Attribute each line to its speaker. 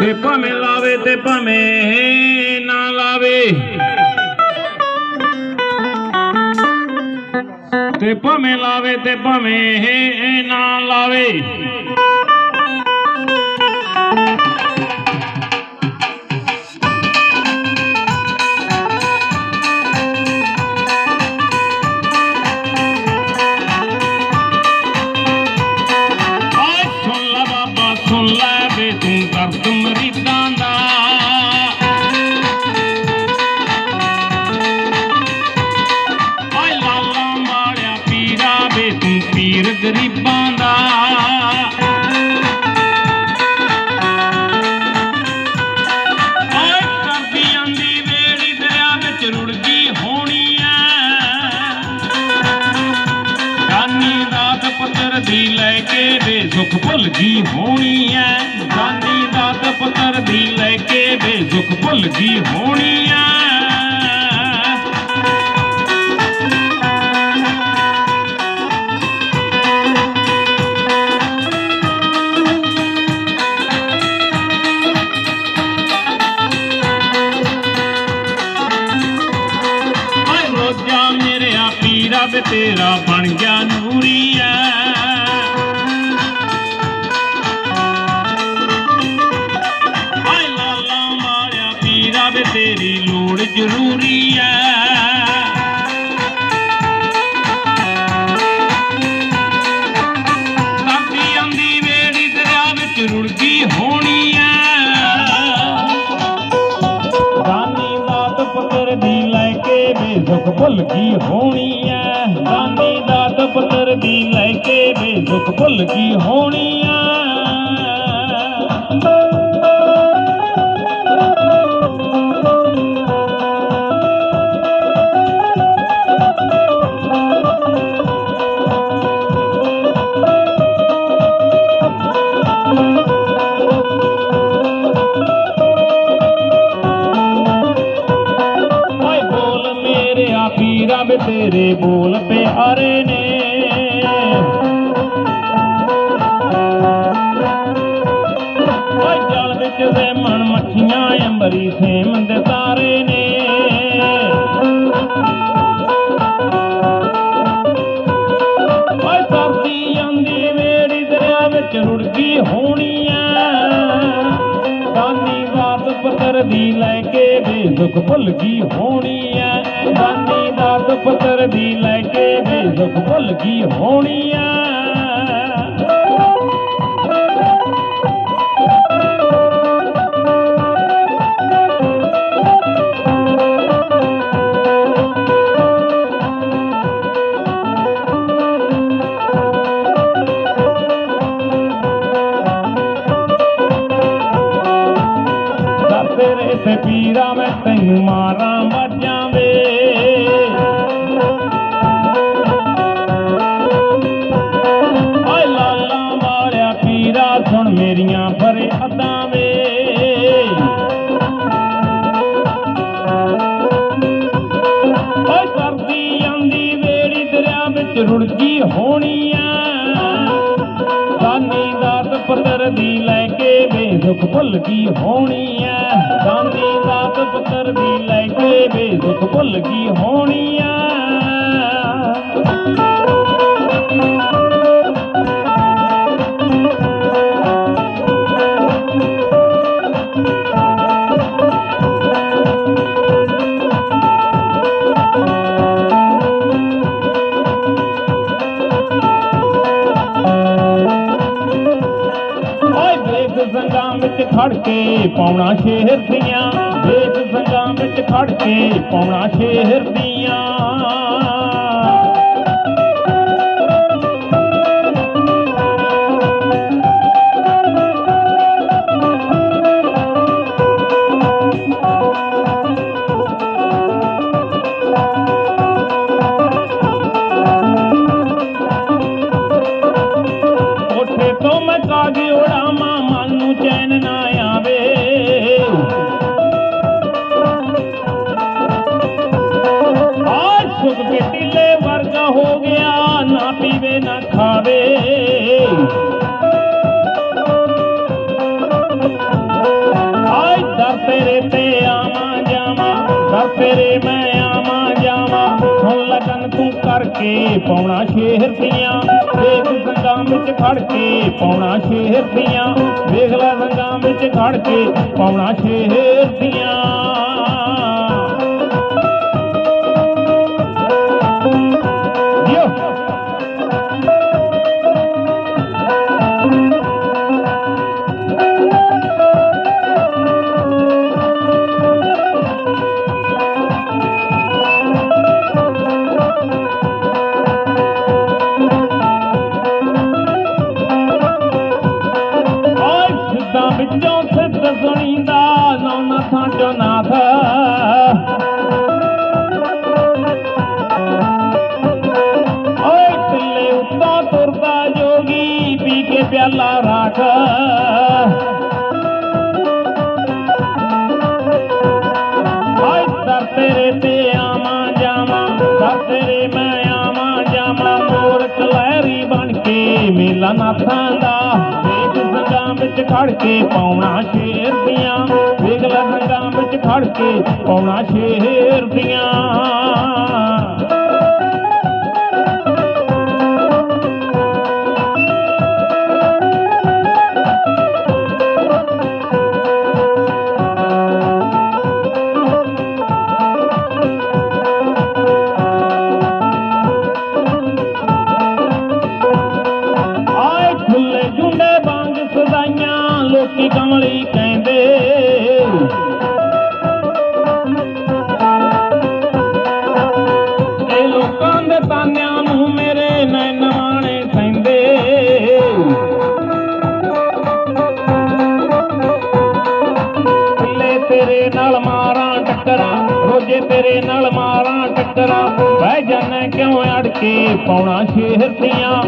Speaker 1: ਤੇ ਭਾਵੇਂ ਲਾਵੇ ਤੇ ਭਾਵੇਂ ਨਾ ਲਾਵੇ ਤੇ ਭਾਵੇਂ ਲਾਵੇ ਤੇ ਭਾਵੇਂ ਨਾ ਲਾਵੇ ਜਾਨੀ ਦਾਤ ਪੁੱਤਰ ਦੀ ਲੈ ਕੇ ਬੇਸੁਖ ਭੁੱਲ ਗਈ ਹੋਣੀ ਐ। ਜਾਨੀ ਦਾਤ ਪੁੱਤਰ ਦੀ ਲੈ ਕੇ ਬੇਸੁਖ ਭੁੱਲ ਗਈ ਹੋਣੀ ਐ। ਆ ਤੇਰਾ ਬਣ ਗਿਆ ਨੂਰੀ ਐ। ਹਾਏ ਲਾਲਾ ਮਾਰਿਆ ਪੀਰਾ ਵੇ ਤੇਰੀ ਲੋੜ ਜ਼ਰੂਰੀ ਐ। ਕੇ ਭੁੱਲ ਕੀ ਹੋਣੀ ਐ। ਦਾਨੀ ਦਾ ਪੁੱਤਰ ਦੀ ਲੈ ਕੇ ਬੇਸੁਖ ਭੁੱਲ ਕੀ ਹੋਣੀ ਐ। ਤੇਰੇ ਬੋਲ ਪਿਆਰੇ ਨੇ। ਹਾਏ ਜਲ ਵਿੱਚ ਵੇਮਣ ਮੱਛੀਆਂ ਅੰਬਰੀ ਸੇਮ ਦੇ ਤਾਰੇ ਨੇ। ਹਾਏ ਸਰਦੀ ਆਂਦੀ ਵੇੜੀ ਦਰਿਆ ਵਿੱਚ ਰੁੜਦੀ ਹੋਣੀ ਐ। ਦਾਨੀ ਦਾਤ ਪੁੱਤਰ ਦੀ ਲੈ ਕੇ ਬੇਸੁਖ ਭੁੱਲ ਗਈ ਹੋਣੀ ਐ। ਪੁੱਤਰ ਦੀ ਲੈ ਕੇ ਬੇਸੁਖ ਭੁੱਲ ਗਈ ਹੋਣੀ ਆ। ਰੁੜਕੀ ਹੋਣੀ ਆ? ਦਾਨੀ ਦਾਤ ਪੁੱਤਰ ਦੀ ਲੈ ਕੇ ਬੇਸੁਖ ਭੁੱਲ ਗਈ ਹੋਣੀ ਆ? ਦਾਨੀ ਦਾਤ ਪੁੱਤਰ ਦੀ ਲੈ ਕੇ ਬੇਸੁਖ ਭੁੱਲ ਗਈ ਹੋਣੀ ਆ? ਖੜ ਕੇ ਪਾਉਣਾ ਸ਼ੇਰ ਦੀਆਂ ਵੇਖ ਸੰਗਾਂ ਵਿੱਚ ਖੜ ਕੇ ਪਾਉਣਾ ਸ਼ੇਰ ਦੀਆਂ। ਮੈਂ ਕਾਜ ਉਡਾਵਾਂ ਮਨ ਨੂੰ ਚੈਨ ਨਾ ਆਵੇ ਆਜ ਸੁਖ ਕੇ ਟਿਲੇ ਵਰਗਾ ਹੋ ਗਿਆ ਨਾ ਪੀਵੇ ਨਾ ਖਾਵੇ ਤੂੰ ਪਾਉਣਾ ਸ਼ੇਰ ਦੀਆਂ। ਵੇਖ ਸੰਗਾਂ ਵਿੱਚ ਖੜ ਕੇ ਪਾਉਣਾ ਸ਼ੇਰ ਦੀਆਂ। ਵੇਖ ਲੈ ਸੰਗਾਂ ਵਿੱਚ ਖੜ ਕੇ ਪਾਉਣਾ ਸ਼ੇਰ ਦੀਆਂ। ਪਿਆਲਾ ਰਾਖ ਓਏ ਦਰ ਤੇਰੇ ਤੇ ਆਵਾਂ ਜਾਵਾਂ ਦਰ ਤੇਰੇ ਮੈਂ ਆਵਾਂ ਜਾਵਾਂ ਮੋਰ ਕਲੈਰੀ ਬਣ ਕੇ ਮੇਲਾ ਨਾਥਾਂ ਦਾ ਵੇਖ ਸੰਗਾਂ ਵਿੱਚ ਖੜ ਕੇ ਪਾਉਣਾ ਸ਼ੇਰ ਦੀਆਂ ਵੇਖ ਲੈ ਸੰਗਾਂ ਵਿੱਚ ਖੜ ਕੇ ਪਾਉਣਾ ਸ਼ੇਰ ਦੀਆਂ ਸਦਾਈਆਂ ਲੋਕੀ ਕਮਲੀ ਕਹਿੰਦੇ ਇਹ ਲੋਕਾਂ ਦੇ ਤਾਨਿਆਂ ਨੂੰ ਮੇਰੇ ਨੈਣਾਣੇ ਸੈਂਦੇ ਕਿੱਲੇ ਤੇਰੇ ਨਾਲ ਮਾਰਾਂ ਟੱਕਰਾਂ, ਰੋਜੇ ਤੇਰੇ ਨਾਲ ਮਾਰਾਂ ਟੱਕਰਾਂ, ਬਹਿ ਜਾਣਾ ਕਿਉਂ ਅੜ ਕੇ ਪਾਉਣਾ ਸ਼ੇਰ ਦੀਆਂ